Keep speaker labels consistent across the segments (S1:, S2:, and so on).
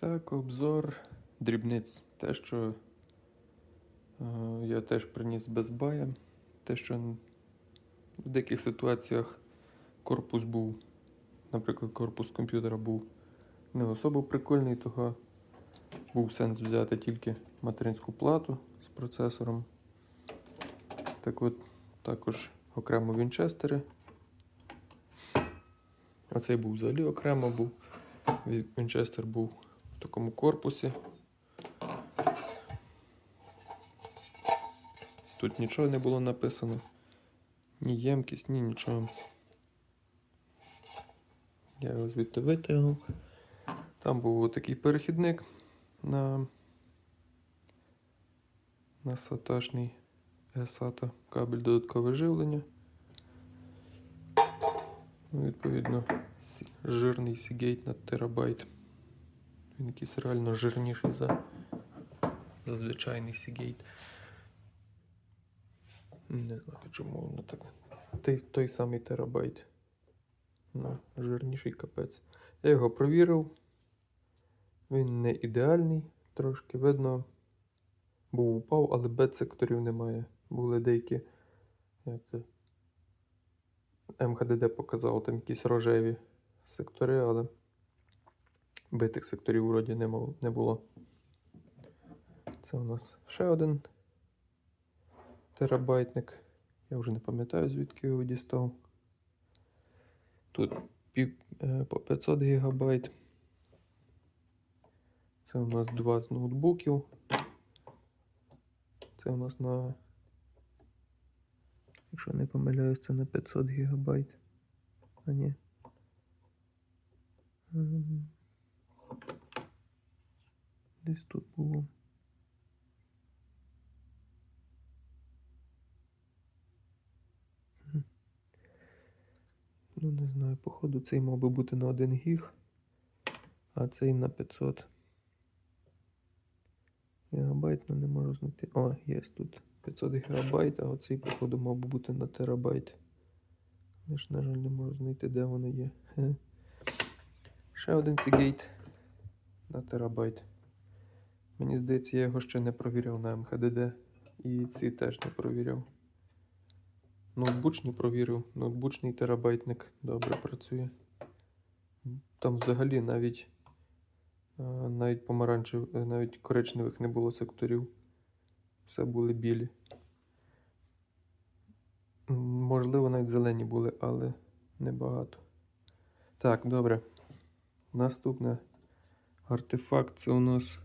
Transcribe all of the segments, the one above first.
S1: Так, обзор дрібниць. Те, що е, я теж приніс без бая. Те, що в деяких ситуаціях корпус був, наприклад, корпус комп'ютера був не особо прикольний, того був сенс взяти тільки материнську плату з процесором. Так от, також окремо вінчестери. Оцей був взагалі окремо був. Вінчестер був в такому корпусі. Тут нічого не було написано. Ні ємкість, ні нічого. Я його звідти витягнув. Там був такий перехідник на, на саташний SATA кабель додаткове живлення. Ну, відповідно, жирний Seagate на терабайт. Він якийсь реально жирніший за, за звичайний Seagate. Не знаю, чому воно так. Той, той самий терабайт. Ну, жирніший капець. Я його провірив. Він не ідеальний, трошки видно. Був упав, але бет-секторів немає. Були деякі. Як це? МХДД показав там якісь рожеві сектори, але битих секторів вроді не, було. Це у нас ще один терабайтник. Я вже не пам'ятаю, звідки його дістав. Тут е, по 500 гігабайт. Це у нас два з ноутбуків. Це у нас на. Якщо не помиляюсь, це на 500 гігабайт. А ні. Десь тут було. Ну, не знаю, походу цей мав би бути на 1 гіг, а цей на 500 гігабайт, ну не можу знайти. О, є тут 500 гігабайт, а оцей, походу, мав би бути на терабайт. Але ж, на жаль, не можу знайти, де воно є. Ще один Seagate на терабайт. Мені здається, я його ще не провіряв на МХДД. І ці теж не провіряв. Ноутбучний провірив. Ноутбучний терабайтник добре працює. Там взагалі навіть е, навіть помаранчев, е, навіть коричневих не було секторів. Все були білі. Можливо, навіть зелені були, але небагато. Так, добре. Наступний артефакт це у нас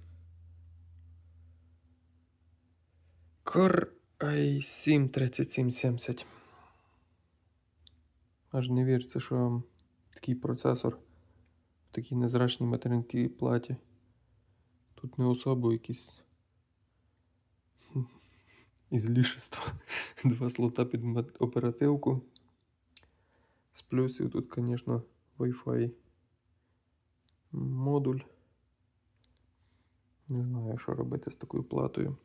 S1: Core i7 3770. Аж не віриться, що такий процесор в такій незрачній материнській платі. Тут не особо якісь хм, ізлішества. Два слота під оперативку. З плюсів тут, звісно, Wi-Fi модуль. Не знаю, що робити з такою платою.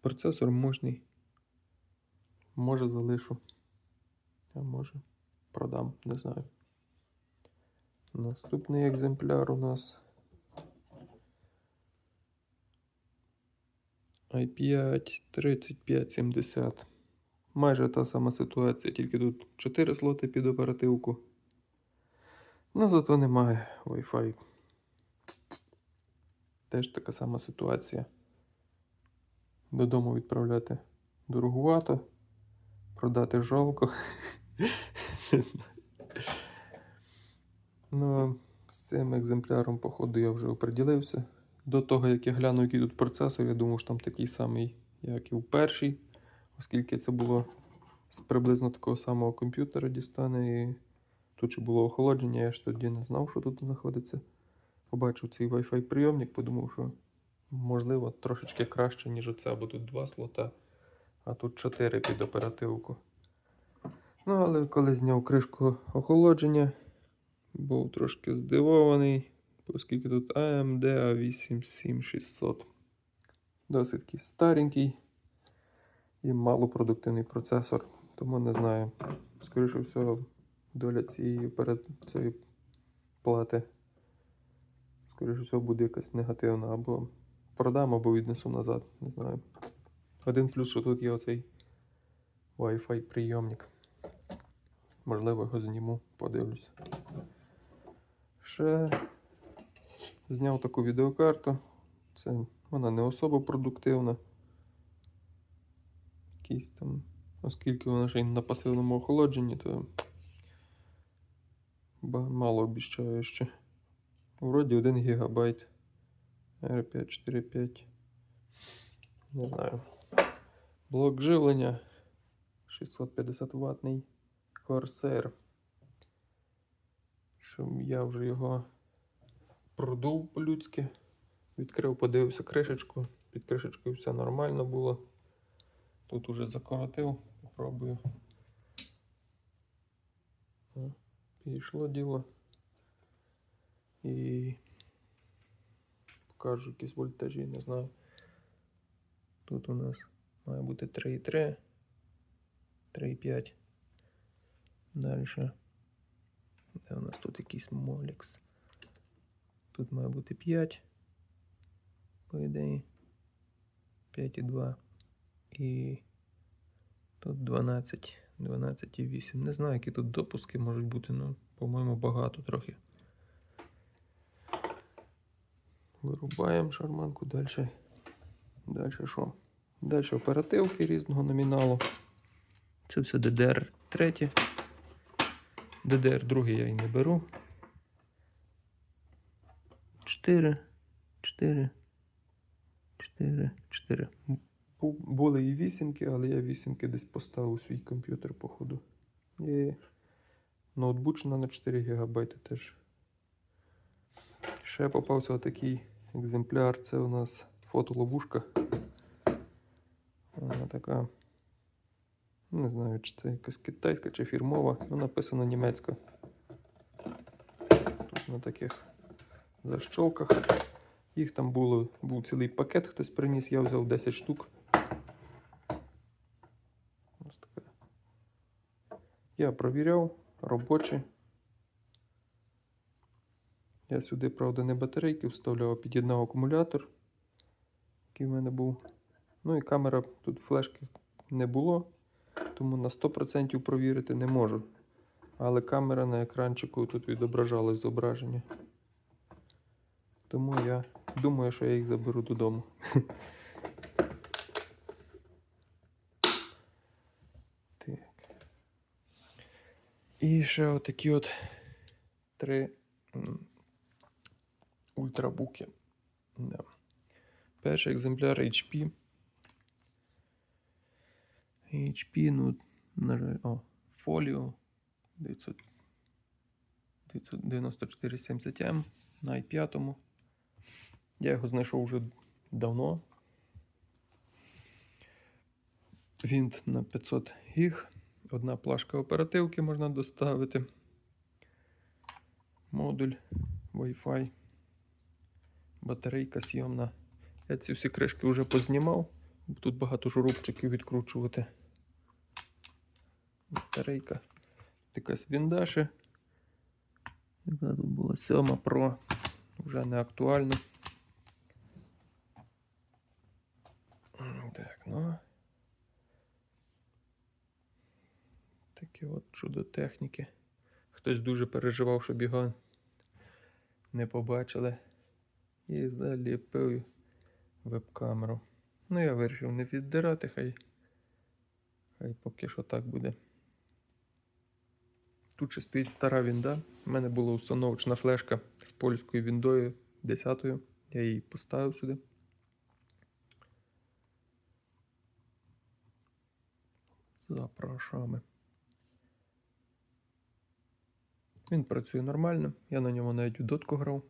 S1: Процесор мощний. Може залишу. А може продам, не знаю. Наступний екземпляр у нас i5 3570. Майже та сама ситуація, тільки тут 4 слоти під оперативку. Ну, зато немає Wi-Fi. Теж така сама ситуація. Додому відправляти дорогувато, продати жалко. Не знаю. Ну, з цим екземпляром, походу, я вже оприділився. До того, як я глянув, який тут процесор, я думав, що там такий самий, як і у першій, оскільки це було з приблизно такого самого комп'ютера дістане. І тут ще було охолодження, я ж тоді не знав, що тут знаходиться. Побачив цей Wi-Fi прийомник, подумав, що можливо трошечки краще, ніж оце, бо тут два слота, а тут чотири під оперативку. Ну, але коли зняв кришку охолодження, був трошки здивований, оскільки тут AMD A87600. Досить такий старенький і малопродуктивний процесор. Тому не знаю. Скоріше всього, доля цієї перед цієї плати скоріше всього, буде якась негативна. Або продам, або віднесу назад. Не знаю. Один плюс, що тут є оцей Wi-Fi прийомник. Можливо, його зніму, подивлюсь. Ще зняв таку відеокарту. Це вона не особо продуктивна. Якийсь там, оскільки вона ще й на пасивному охолодженні, то мало обіщає ще. Вроді 1 гігабайт. R545. Не знаю. Блок живлення 650 ваттний Corsair. Що я вже його продув по-людськи. Відкрив, подивився кришечку. Під кришечкою все нормально було. Тут уже закоротив, попробую. Пішло діло. І покажу якісь вольтажі, не знаю. Тут у нас має бути 3,3, 3,5. Далі. Де у нас тут якийсь молікс? Тут має бути 5, по ідеї. 5,2. І тут 12, 12,8. Не знаю, які тут допуски можуть бути, ну, по-моєму, багато трохи. Вирубаємо шарманку далі. Далі що? Далі оперативки різного номіналу. Це все DDR 3. DDR 2 я і не беру. 4, 4, 4, 4. Були і вісімки, але я вісімки десь поставив у свій комп'ютер, походу. І ноутбучна на 4 ГБ теж. Ще попався отакий екземпляр. Це у нас фотоловушка. Вона така. Не знаю, чи це якась китайська чи фірмова. Ну, написано німецька. Тут на таких защолках. Їх там було, був цілий пакет, хтось приніс, я взяв 10 штук. Ось така. Я провіряв, робочі. Я сюди, правда, не батарейки вставляв, а під'єднав акумулятор, який в мене був. Ну і камера, тут флешки не було, тому на 100% провірити не можу. Але камера на екранчику тут відображалось зображення. Тому я думаю, що я їх заберу додому. Так. І ще отакі от три ультрабуки. Да. Перший екземпляр HP. HP, ну, на жаль, о, 900 99470M на i5. Я його знайшов вже давно. Вінт на 500 гіг. Одна плашка оперативки можна доставити. Модуль Wi-Fi. Батарейка зйомна. Я ці всі кришки вже познімав. Тут багато шурупчиків відкручувати. Батарейка. Якась віндаші. Яка тут була 7 Pro. Вже не актуально. Так, ну. Таке от чудо техніки. Хтось дуже переживав, щоб його не побачили. І заліпив веб-камеру. Ну, я вирішив не віддирати, хай. Хай поки що так буде. Тут ще стоїть стара вінда. У мене була установочна флешка з польською віндою 10. Я її поставив сюди. Запрошами. Він працює нормально. Я на ньому навіть у дотку грав.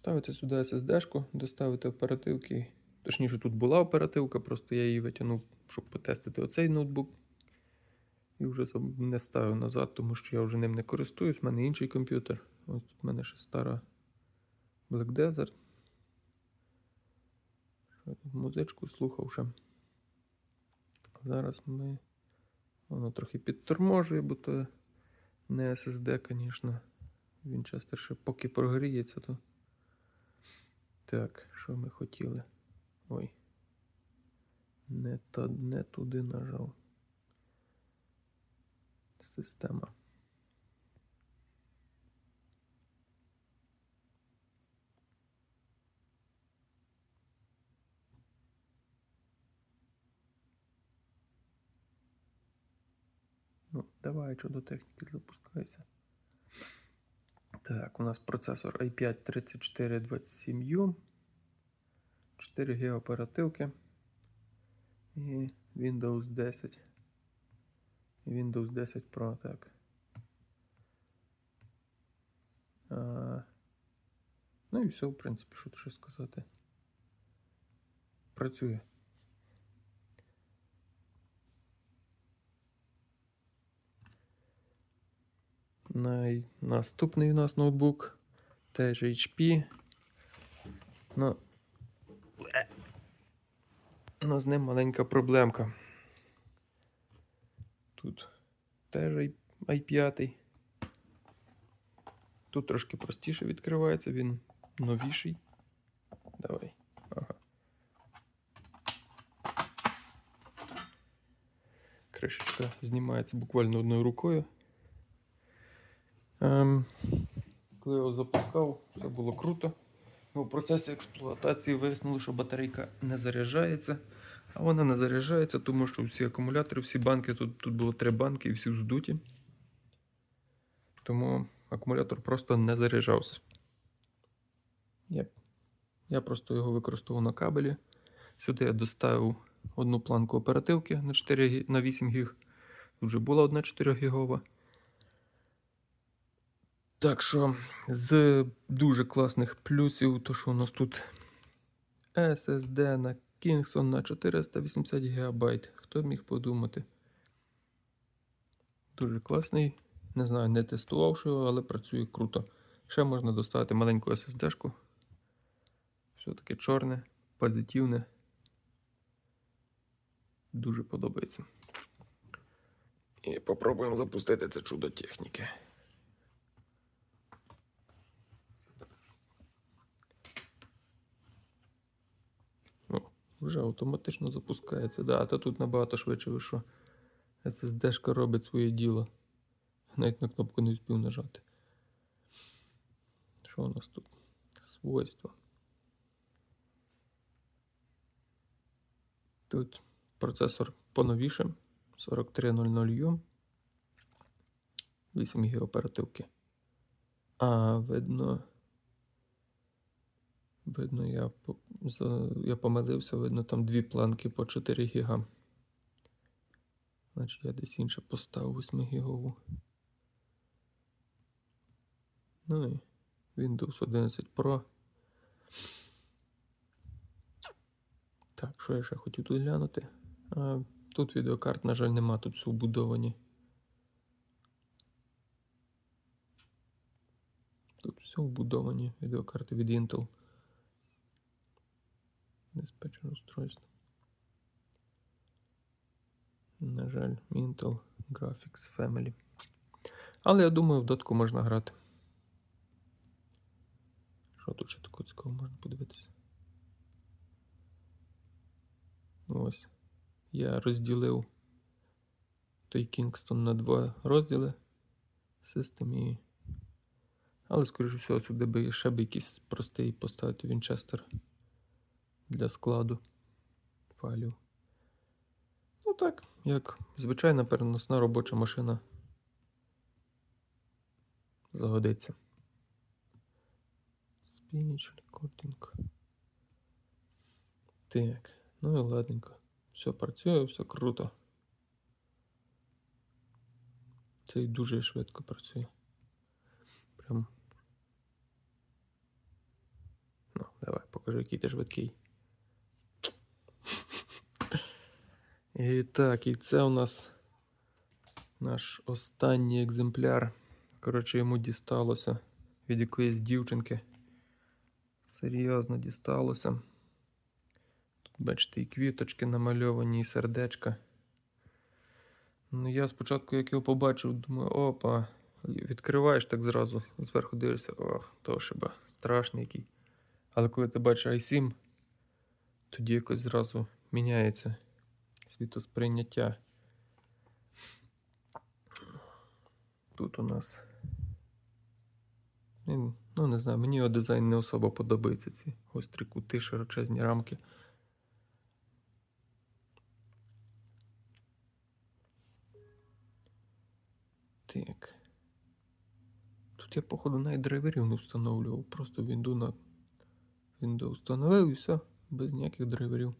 S1: Поставити сюди SSD-шку, доставити оперативки. Точніше, тут була оперативка, просто я її витягнув, щоб потестити оцей ноутбук. І вже не ставив назад, тому що я вже ним не користуюсь. У мене інший комп'ютер. Ось тут в мене ще стара Black Desert. Музичку слухав ще. Зараз ми. Воно трохи підторможує, бо то не SSD, звісно. Він часто ще поки прогріється, то. Так, що ми хотіли? Ой. Не, то, не туди нажав. Система. Ну, давай, що до техніки запускайся. Так, у нас процесор i5 3427U, 4 ГБ оперативки і Windows 10. І Windows 10 Pro, так. А, ну і все, в принципі, що ще сказати. Працює. Наступний у нас ноутбук. Теж HP. Ну, ну, з ним маленька проблемка. Тут теж i- i5. Тут трошки простіше відкривається, він новіший. Давай. Ага. Кришечка знімається буквально одною рукою. Ем, коли його запускав, все було круто. Ну, в процесі експлуатації вияснили, що батарейка не заряджається. А вона не заряджається, тому що всі акумулятори, всі банки, тут, тут було три банки і всі вздуті. Тому акумулятор просто не заряджався. Я, я просто його використовував на кабелі. Сюди я доставив одну планку оперативки на, 4, на 8 гіг. Тут вже була одна 4 гігова. Так що з дуже класних плюсів, то що у нас тут SSD на Kingston на 480 ГБ. Хто міг подумати? Дуже класний. Не знаю, не тестував його, але працює круто. Ще можна доставити маленьку SSD-шку. Все таке чорне, позитивне. Дуже подобається. І попробуємо запустити це чудо техніки. О, вже автоматично запускається. Да, та тут набагато швидше, ви що SSD-шка робить своє діло. Навіть на кнопку не встиг нажати. Що у нас тут? Свойства. Тут процесор поновіше 4300U. 8 ГБ оперативки. А, видно. Видно, я, я помилився, видно, там дві планки по 4 ГБ. Значить, я десь інше поставив 8 гігову. Ну і Windows 11 Pro. Так, що я ще хотів тут глянути? А, тут відеокарт, на жаль, нема, тут все вбудовані. Тут все вбудовані відеокарти від Intel. Диспетчер устройство. На жаль, Intel Graphics Family. Але я думаю, в дотку можна грати. Що тут ще такого цікавого можна подивитися? Ось. Я розділив той Kingston на два розділи System. Але, скоріше всього, сюди би ще б якийсь простий поставити Winchester для складу файлів. Ну так, як звичайна переносна робоча машина загодиться. Speech recording. Так, ну і ладненько. Все працює, все круто. Це і дуже швидко працює. Прям. Ну, давай, покажи, який ти швидкий. І так, і це у нас наш останній екземпляр. Коротше, йому дісталося від якоїсь дівчинки. Серйозно дісталося. Тут, бачите, і квіточки намальовані, і сердечка. Ну, я спочатку, як його побачив, думаю, опа, відкриваєш так зразу, зверху дивишся, ох, то шиба, страшний який. Але коли ти бачиш i7, тоді якось зразу міняється світосприйняття. Тут у нас. Ну, не знаю, мені його дизайн не особо подобається. Ці гострі кути, широчезні рамки. Так. Тут я, походу, навіть драйверів не встановлював. Просто Windows на Windows встановив і все, без ніяких драйверів.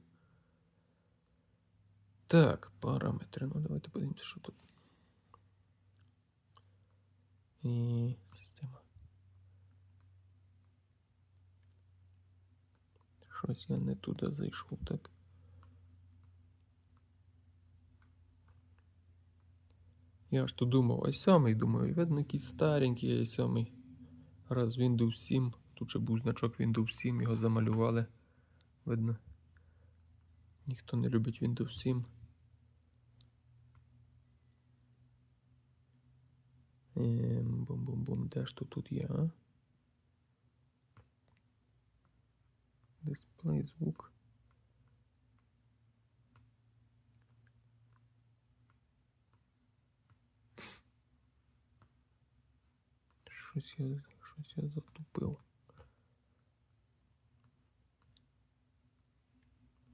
S1: Так, параметри. Ну, давайте подивимося, що тут. І система. Щось я не туди зайшов, так. Я ж то думав, ай сьомий, думаю, видно, якийсь старенький ай сьомий. Раз Windows 7, тут ще був значок Windows 7, його замалювали. Видно. Ніхто не любить Windows 7. Бум-бум-бум, де ж то тут а? Дисплей, звук. Щось я, щось я затупив.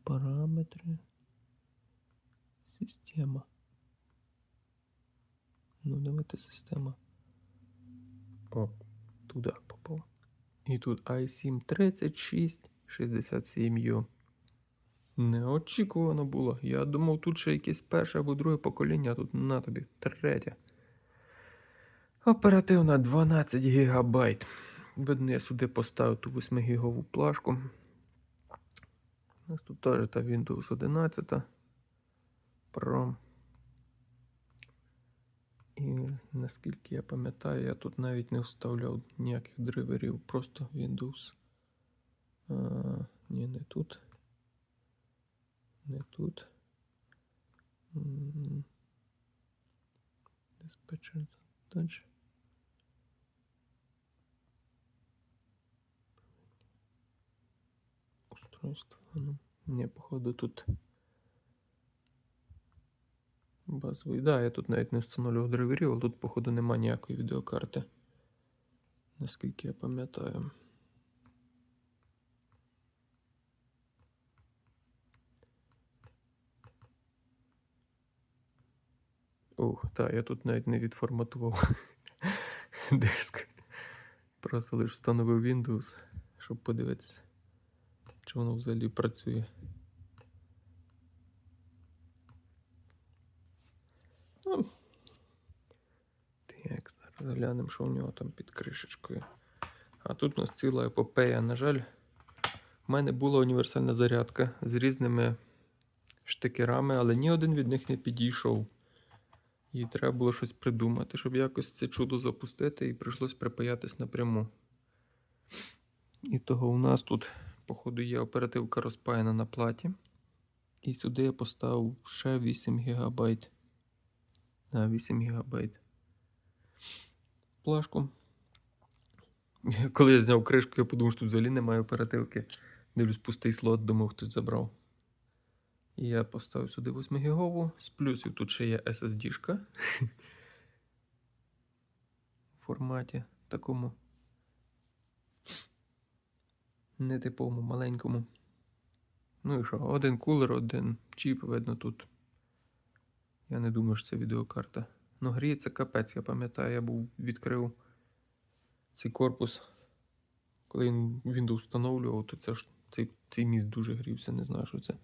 S1: Параметри. Система. Ну, давайте система. О, туди попав. І тут i7 36 67U. Неочікувано було. Я думав, тут ще якесь перше або друге покоління, а тут на тобі третє. Оперативна 12 ГБ. Видно, я сюди поставив ту 8 гігову плашку. У нас тут теж та Windows 11 Pro. І наскільки я пам'ятаю, я тут навіть не вставляв ніяких драйверів, просто Windows. А, ні, не тут. Не тут. Dispatcher задачі. Устройство. Ну, ні, походу тут. Базовий. Да, я тут навіть не встановлював драйверів, але тут, походу, нема ніякої відеокарти. Наскільки я пам'ятаю. Ух, так, я тут навіть не відформатував диск. Просто лише встановив Windows, щоб подивитися, чи воно взагалі працює. Ну, так, зараз глянемо, що у нього там під кришечкою. А тут у нас ціла епопея. На жаль, в мене була універсальна зарядка з різними штикерами, але ні один від них не підійшов. І треба було щось придумати, щоб якось це чудо запустити, і прийшлось припаятись напряму. І того у нас тут, походу, є оперативка розпаяна на платі. І сюди я поставив ще 8 ГБ. На 8 ГБ. Плашку. Коли я зняв кришку, я подумав, що тут взагалі немає оперативки. Дивлюсь, пустий слот, думав, хтось забрав. Я поставив сюди 8 гігову. З плюсів тут ще є SSD-шка. В форматі такому нетиповому маленькому. Ну і що, один кулер, один чіп, видно тут. Я не думаю, що це відеокарта. Ну, гріється капець, я пам'ятаю, я був відкрив цей корпус. Коли він Windows встановлював, то це ж цей, цей міст дуже грівся, не знаю, що це.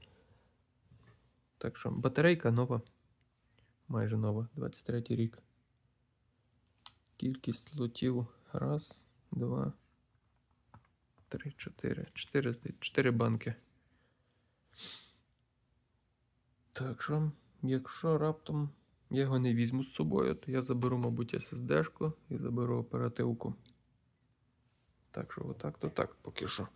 S1: Так що батарейка нова. Майже нова, 23 рік. Кількість слотів. Раз, два, три, чотири. Чотири, чотири банки. Так що, якщо раптом я його не візьму з собою, то я заберу, мабуть, SSD-шку і заберу оперативку. Так що, отак, то так поки що.